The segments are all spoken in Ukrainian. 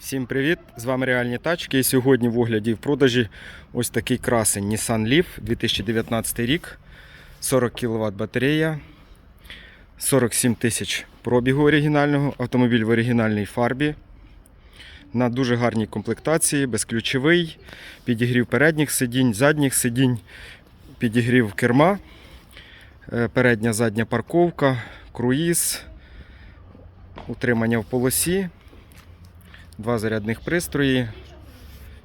Всім привіт! З вами Реальні тачки. І сьогодні в огляді в продажі ось такий красень Nissan Leaf 2019 рік. 40 кВт батарея, 47 тисяч пробігу оригінального, автомобіль в оригінальній фарбі. На дуже гарній комплектації, безключовий, підігрів передніх сидінь, задніх сидінь, підігрів керма, е, передня задня парковка, круїз, утримання в полосі. Два зарядних пристрої.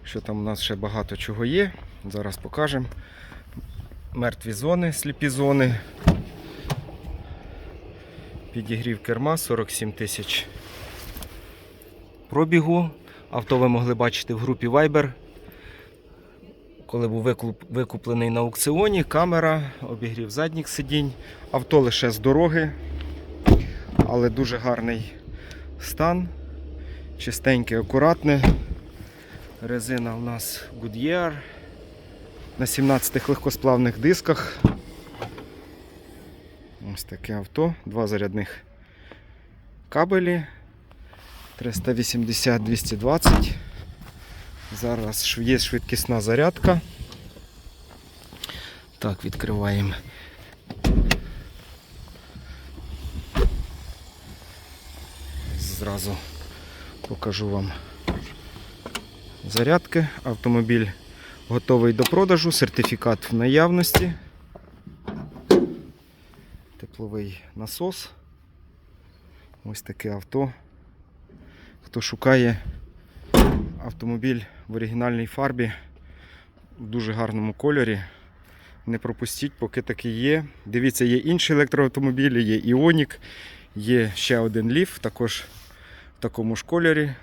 Що там у нас ще багато чого є. Зараз покажемо. Мертві зони, сліпі зони. Підігрів керма 47 тисяч пробігу. Авто ви могли бачити в групі Viber. Коли був викуплений на аукціоні, камера, обігрів задніх сидінь. Авто лише з дороги, але дуже гарний стан. Чистеньке, акуратне. Резина у нас Goodyear на 17 легкосплавних дисках. Ось таке авто, два зарядних кабелі 380-220. Зараз є швидкісна зарядка. Так, відкриваємо. Зразу покажу вам зарядки. Автомобіль готовий до продажу, сертифікат в наявності. Тепловий насос. Ось таке авто. Хто шукає автомобіль в оригінальній фарбі в дуже гарному кольорі. Не пропустіть, поки такий є. Дивіться, є інші електроавтомобілі, є Іонік, є ще один ліф, також такому ж кольорі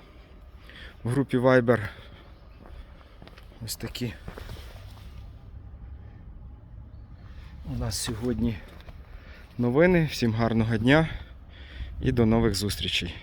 в групі Viber. Ось такі. У нас сьогодні новини. Всім гарного дня і до нових зустрічей.